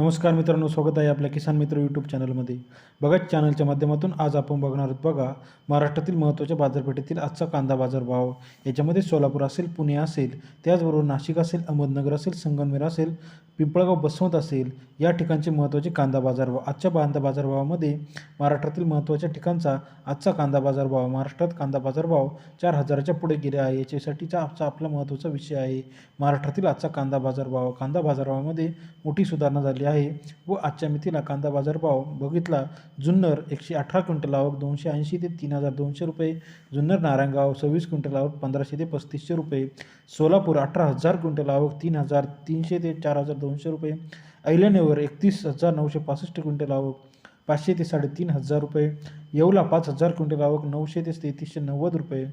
नमस्कार मित्रांनो स्वागत आहे आपल्या किसान मित्र यूट्यूब चॅनलमध्ये बघा चॅनलच्या माध्यमातून आज आपण बघणार आहोत बघा महाराष्ट्रातील महत्त्वाच्या बाजारपेठेतील आजचा कांदा बाजारभाव याच्यामध्ये सोलापूर असेल पुणे असेल त्याचबरोबर नाशिक असेल अहमदनगर असेल संगमनेर असेल पिंपळगाव बसवंत असेल या ठिकाणचे महत्त्वाचे कांदा बाजारभाव आजच्या कांदा बाजारभावामध्ये महाराष्ट्रातील महत्त्वाच्या ठिकाणचा आजचा कांदा बाजारभाव महाराष्ट्रात कांदा बाजारभाव चार हजाराच्या पुढे गेले आहे. याच्यासाठीचा आजचा आपला महत्त्वाचा विषय आहे. महाराष्ट्रातील आजचा कांदा बाजारभाव कांदा बाजारभावामध्ये मोठी सुधारणा झाली आहे. आहे व आजच्या मितीला कांदा बाजारभाव बघितला जुन्नर एकशे अठरा क्विंटल आवक दोनशे ऐंशी ते तीन हजार दोनशे रुपये जुन्नर नारायणगाव सव्वीस क्विंटल आवक पंधराशे ते पस्तीसशे रुपये सोलापूर अठरा हजार क्विंटल आवक तीन हजार तीनशे ते चार हजार दोनशे रुपये अहिल्यानगर एकतीस हजार नऊशे पासष्ट क्विंटल आवक पाचशे ते साडेतीन हजार रुपये येवला पाच हजार क्विंटल आवक नऊशे ते तेहतीसशे नव्वद रुपये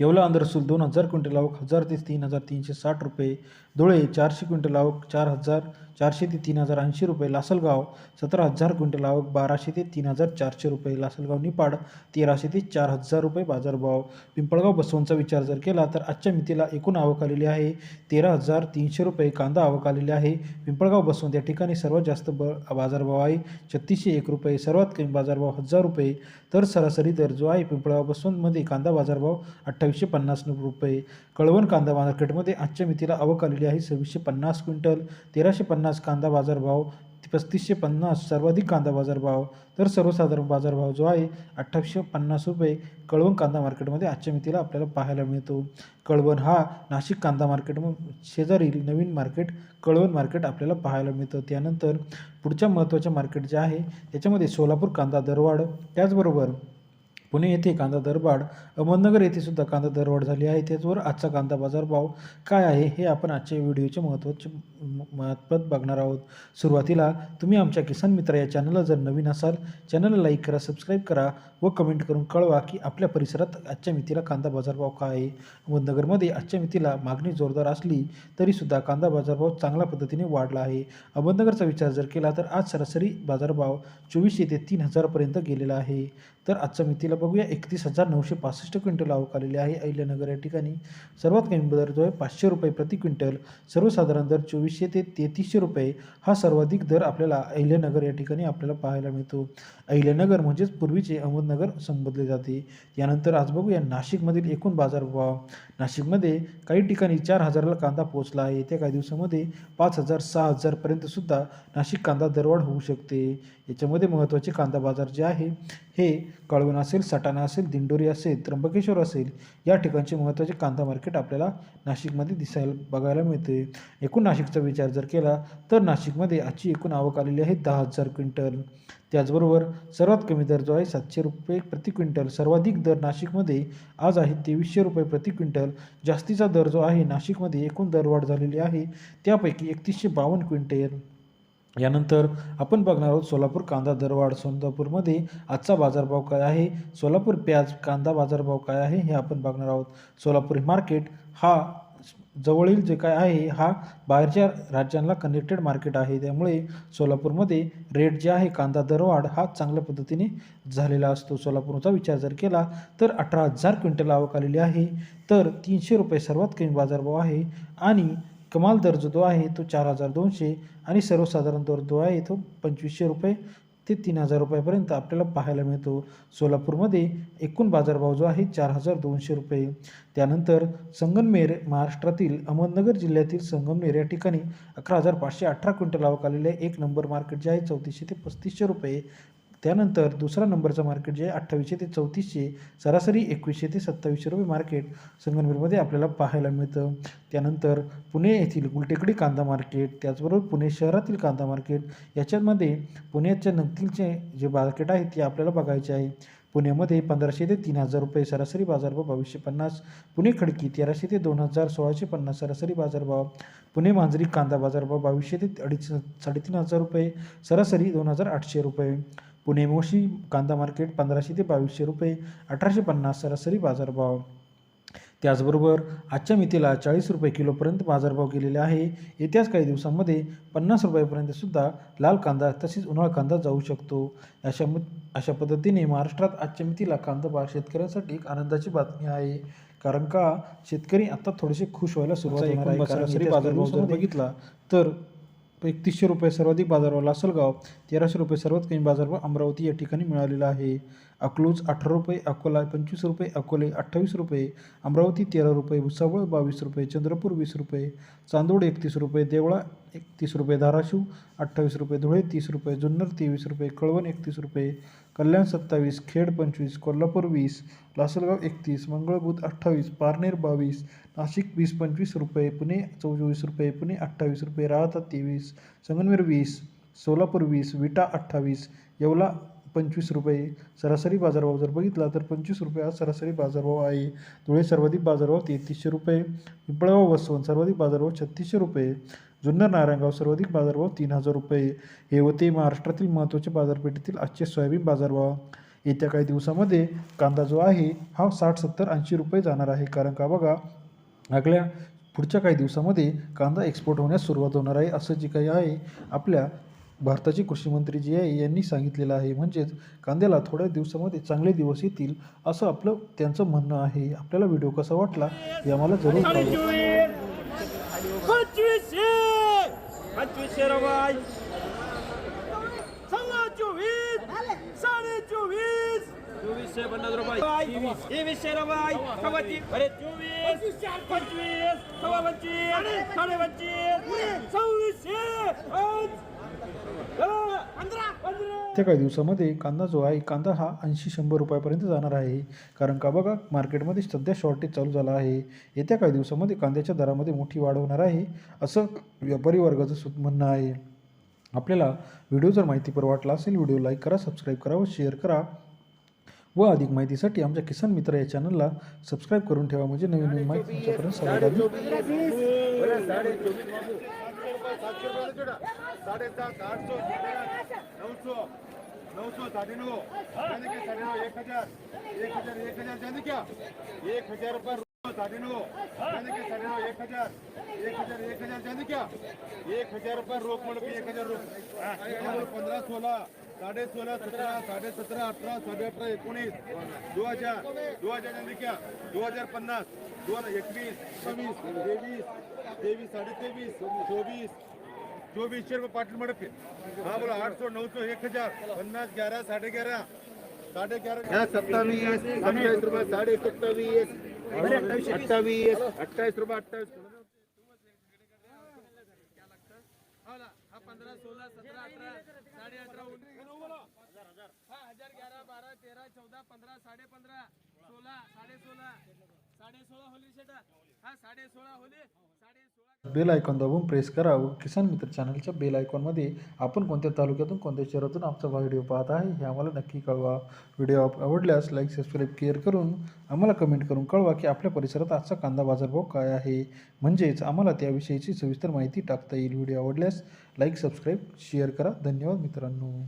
येवला अंदरसूल दोन हजार क्विंटल आवक हजार ते तीन हजार तीनशे साठ रुपये. धुळे चारशे क्विंटल आवक चार हजार चारशे ते तीन हजार ऐंशी रुपये. लासलगाव सतरा हजार क्विंटल आवक बाराशे ते तीन हजार चारशे रुपये. लासलगाव निपाड तेराशे ते चार हजार रुपये बाजारभाव. पिंपळगाव बसवंचा विचार जर केला तर आजच्या मितीला एकूण आवक आलेली आहे तेरा हजार तीनशे रुपये. कांदा आवक आलेली आहे. पिंपळगाव बसवंत या ठिकाणी सर्वात जास्त ब बाजारभाव आहे. छत्तीसशे एक रुपये. सर्वात कमी बाजारभाव हजार रुपये. तर सरासरी दर जो आहे पिंपळगाव बसवंतमध्ये कांदा बाजारभाव अठ्ठावीसशे पन्नास रुपये. कळवण कांदा मार्केटमध्ये आजच्या मितीला आवक आलेली आहे. सव्वीसशे पन्नास क्विंटल तेराशे पन्नास कांदा बाजारभाव पस्तीसशे पन्नास सर्वाधिक कांदा बाजारभाव तर सर्वसाधारण बाजारभाव जो आहे अठ्ठावीसशे पन्नास रुपये. कळवण कांदा मार्केटमध्ये आजच्या मितीला आपल्याला पाहायला मिळतो. कळवण हा नाशिक कांदा मार्केट शेजारील नवीन मार्केट कळवण मार्केट आपल्याला पाहायला मिळतं. त्यानंतर पुढच्या महत्त्वाच्या मार्केट जे आहे त्याच्यामध्ये सोलापूर कांदा दरवाढ. त्याचबरोबर पुणे येथे कांदा दरवाढ अहमदनगर येथे सुद्धा कांदा दरवाढ झाली आहे. त्याचवर आजचा कांदा बाजारभाव काय आहे हे आपण आजच्या व्हिडिओचे महत्त्वाचे महत्त्वात बघणार आहोत. सुरुवातीला तुम्ही आमच्या किसान मित्र या चॅनलला जर नवीन असाल चॅनलला लाईक करा सबस्क्राईब करा व कमेंट करून कळवा की आपल्या परिसरात आजच्या मितीला कांदा बाजारभाव काय आहे. अहमदनगरमध्ये आजच्या मितीला मागणी जोरदार असली तरीसुद्धा कांदा बाजारभाव चांगल्या पद्धतीने वाढला आहे. अहमदनगरचा विचार जर केला तर आज सरासरी बाजारभाव चोवीसशे ते तीन हजारपर्यंत गेलेला आहे. तर आजच्या मितीला बघूया. एकतीस हजार नऊशे पासष्ट क्विंटल आवक आलेली आहे अहिल्यानगर या ठिकाणी. सर्वात कमी दर जो आहे पाचशे रुपये प्रति क्विंटल. सर्वसाधारण दर चोवीसशे ते तेहतीसशे रुपये हा सर्वाधिक दर आपल्याला अहिल्यानगर या ठिकाणी आपल्याला पाहायला मिळतो. अहिल्यानगर म्हणजेच पूर्वीचे अहमदनगर संबोधले जाते. यानंतर आज बघूया नाशिकमधील एकूण बाजारभाव. नाशिकमध्ये काही ठिकाणी चार हजाराला कांदा पोहोचला आहे. येत्या काही दिवसामध्ये पाच हजार सहा हजारपर्यंत सुद्धा नाशिक कांदा दरवाढ होऊ शकते. याच्यामध्ये महत्त्वाचे कांदा बाजार जे आहे हे कळवण असेल सटाणा असेल दिंडोरी असेल त्र्यंबकेश्वर असेल या ठिकाणचे महत्त्वाचे कांदा मार्केट आपल्याला नाशिकमध्ये दिसायला बघायला मिळते. एकूण नाशिकचा विचार जर केला तर नाशिकमध्ये आजची एकूण आवक आलेली आहे दहा हजार क्विंटल. त्याचबरोबर सर्वात कमी दर जो आहे सातशे रुपये प्रति क्विंटल. सर्वाधिक दर नाशिकमध्ये आज आहे तेवीसशे रुपये प्रति क्विंटल. जास्तीचा दर जो आहे नाशिकमध्ये एकूण दरवाढ झालेली आहे त्यापैकी एकतीसशे बावन्न क्विंटल. यानंतर आपण बघणार आहोत सोलापूर कांदा दरवाढ सोलापूरमध्ये आजचा बाजारभाव काय आहे? सोलापूर प्याज कांदा बाजारभाव काय आहे? हे आपण बघणार आहोत. सोलापूर मार्केट हा जवळील जे काय आहे हा बाहेरच्या राज्यांना कनेक्टेड मार्केट आहे. त्यामुळे सोलापूरमध्ये रेट जे आहे कांदा दरवाढ हा चांगल्या पद्धतीने झालेला असतो. सोलापूरचा विचार जर केला तर अठरा हजार क्विंटल आवक आलेली आहे. तर तीनशे रुपये सर्वात कमी बाजारभाव आहे. आणि कमाल दर जो आहे तो चार हजार दोनशे आणि सर्वसाधारण दर जो आहे तो पंचवीसशे रुपये ते तीन हजार रुपयापर्यंत आपल्याला पाहायला मिळतो. सोलापूरमध्ये एकूण बाजारभाव जो आहे चार हजार दोनशे रुपये. त्यानंतर संगमनेर महाराष्ट्रातील अहमदनगर जिल्ह्यातील संगमनेर या ठिकाणी अकरा हजार पाचशे अठरा क्विंटल आवक आलेले एक नंबर मार्केट जे आहे चौतीसशे ते पस्तीसशे रुपये. त्यानंतर दुसरा नंबरचं मार्केट जे आहे अठ्ठावीसशे ते चौतीसशे सरासरी एकवीसशे ते सत्तावीसशे रुपये मार्केट संगमनेरमध्ये आपल्याला पाहायला मिळतं. त्यानंतर पुणे येथील गुलटेकडी कांदा मार्केट त्याचबरोबर पुणे शहरातील कांदा मार्केट याच्यामध्ये पुण्याच्या नक्कीलचे जे मार्केट आहे ते आपल्याला बघायचे आहे. पुण्यामध्ये पंधराशे ते तीन हजार रुपये सरासरी बाजारभाव बावीसशे पन्नास. पुणे खडकी तेराशे ते दोन हजार सोळाशे पन्नास सरासरी बाजारभाव. पुणे मांजरी कांदा बाजारभाव बावीसशे ते अडीच साडेतीन हजार रुपये. सरासरी दोन हजार आठशे रुपये. पुणे मोशी कांदा मार्केट पंधराशे ते बावीसशे रुपये अठराशे पन्नास सरासरी बाजारभाव. त्याचबरोबर आजच्या मितीला चाळीस रुपये किलोपर्यंत बाजारभाव गेलेले आहे. येत्याच काही दिवसांमध्ये पन्नास रुपयापर्यंत सुद्धा लाल कांदा तसेच उन्हाळ कांदा जाऊ शकतो. अशा म अशा पद्धतीने महाराष्ट्रात आजच्या मितीला कांदा बा शेतकऱ्यांसाठी एक आनंदाची बातमी आहे. कारण का? शेतकरी आता थोडेसे खुश व्हायला सुरुवात होणार आहे. कारण सरासरी बाजारभाव जर बघितला तर एकतीसशे रुपये सर्वाधिक बाजारभाव लासलगाव तेराशे रुपये सर्वात कमी बाजारभाव अमरावती या ठिकाणी मिळालेला आहे. अकलूज अठरा रुपये अकोला पंचवीस रुपये अकोले अठ्ठावीस रुपये अमरावती तेरा रुपये भुसावळ बावीस रुपये चंद्रपूर वीस रुपये चांदोड एकतीस रुपये देवळा एकतीस रुपये धाराशिव अठ्ठावीस रुपये धुळे तीस रुपये जुन्नर तेवीस रुपये कळवण एकतीस रुपये कल्याण सत्तावीस खेड पंचवीस कोल्हापूर वीस लासलगाव एकतीस मंगळबुध अठ्ठावीस पारनेर बावीस नाशिक वीस पंचवीस रुपये पुणे चौवीस रुपये पुणे अठ्ठावीस रुपये राहता तेवीस संगमनेर वीस सोलापूर वीस विटा अठ्ठावीस येवला पंचवीस रुपये. सरासरी बाजारभाव जर बघितला तर पंचवीस रुपये हा सरासरी बाजारभाव आहे. धुळे सर्वाधिक बाजारभाव तेहतीसशे रुपये. पिंपळगाव वसवण सर्वाधिक बाजारभाव छत्तीसशे रुपये. जुन्नर नारायणगाव सर्वाधिक बाजारभाव तीन हजार रुपये. हे होते महाराष्ट्रातील महत्त्वाच्या बाजारपेठेतील आजचे सोयाबीन बाजारभाव. येत्या काही दिवसामध्ये कांदा जो आहे हा साठ सत्तर ऐंशी रुपये जाणार आहे. कारण का बघा आगल्या पुढच्या काही दिवसामध्ये कांदा एक्सपोर्ट होण्यास सुरुवात होणार आहे. असं जे काही आहे आपल्या भारताचे कृषी मंत्री जे आहे यांनी सांगितलेलं आहे. म्हणजेच कांद्याला थोड्या दिवसामध्ये चांगले दिवस येतील असं आपलं त्यांचं म्हणणं आहे. आपल्याला व्हिडिओ कसा वाटला हे आम्हाला जरूर पंचवीस पंचवीस पंचवीसशे रुपये सव्वा चोवीस साडे चोवीस चोवीसशे पन्नास रुपये तेवीसशे रुपये सव्वा तीन अरे चोवीस पंचवीस सव्वा पंचवीस साडे पंचवीस सव्वीसशे पाच, दहा, पंधरा पंधरा त्या काही दिवसामध्ये कांदा जो आहे कांदा हा ऐंशी शंभर रुपयापर्यंत जाणार आहे. कारण का बघा मार्केटमध्ये सध्या शॉर्टेज चालू झाला आहे. येत्या काही दिवसामध्ये कांद्याच्या दरामध्ये मोठी वाढ होणार आहे असं व्यापारी वर्गाचं सु म्हणणं आहे. आपल्याला व्हिडिओ जर माहितीपर वाटला असेल व्हिडिओ लाईक करा सबस्क्राईब करा व शेअर करा. व अधिक माहितीसाठी आमच्या किसान मित्र या चॅनलला सबस्क्राईब करून ठेवा. म्हणजे नवीन नवीन माहिती तुमच्यापर्यंत सर्वात आधी साडेसात आठशे नऊशे नऊशे साडे नऊ जाने के साडे नऊ एक हजार एक हजार एक हजार जाने क्या एक हजार रुपये रोज साडे नऊ जाने के साडे नऊ एक हजार एक हजार एक हजार जाने क्या एक हजार रुपये रोख म्हणून की एक हजार रोख पंधरा सोळा साडे सोळा सतरा साडे सतरा अठरा साडे अठरा एकोणीस दो हजार दो हजार जाने क्या दो हजार पन्नास दोन एकवीस सव्वीस तेवीस तेवीस साडे तेवीस चोवीस चोवीसशे रुपये पाटील मडक हा बोला आठ सौ नऊ सौ एक हजार पन्नास ग्यारह साढ़े ग्यारह साढ़े ग्यारह सत्तावीस सत्तावीस रुपये साढ़े सत्तावीस अट्ठावीस अट्ठाईस रुपये अट्ठाईस पंधरा सोळा सतरा अठरा साडे अठरा हा हजार ग्यारा बारा तेरा चौदा पंधरा साडे पंधरा सोळा साडे सोळा साडे बेल आयकॉन दाबून प्रेस करा व किसान मित्र चॅनलच्या बेल आयकॉनमध्ये आपण कोणत्या तालुक्यातून कोणत्या शहरातून आमचा व्हिडिओ पाहत आहे हे आम्हाला नक्की कळवा. व्हिडिओ आवडल्यास लाईक सबस्क्राईब केअर करून आम्हाला कमेंट करून कळवा की आपल्या परिसरात आजचा कांदा बाजारभाव काय आहे. म्हणजेच आम्हाला त्याविषयीची सविस्तर माहिती टाकता येईल. व्हिडिओ आवडल्यास लाईक सबस्क्राईब शेअर करा. धन्यवाद मित्रांनो.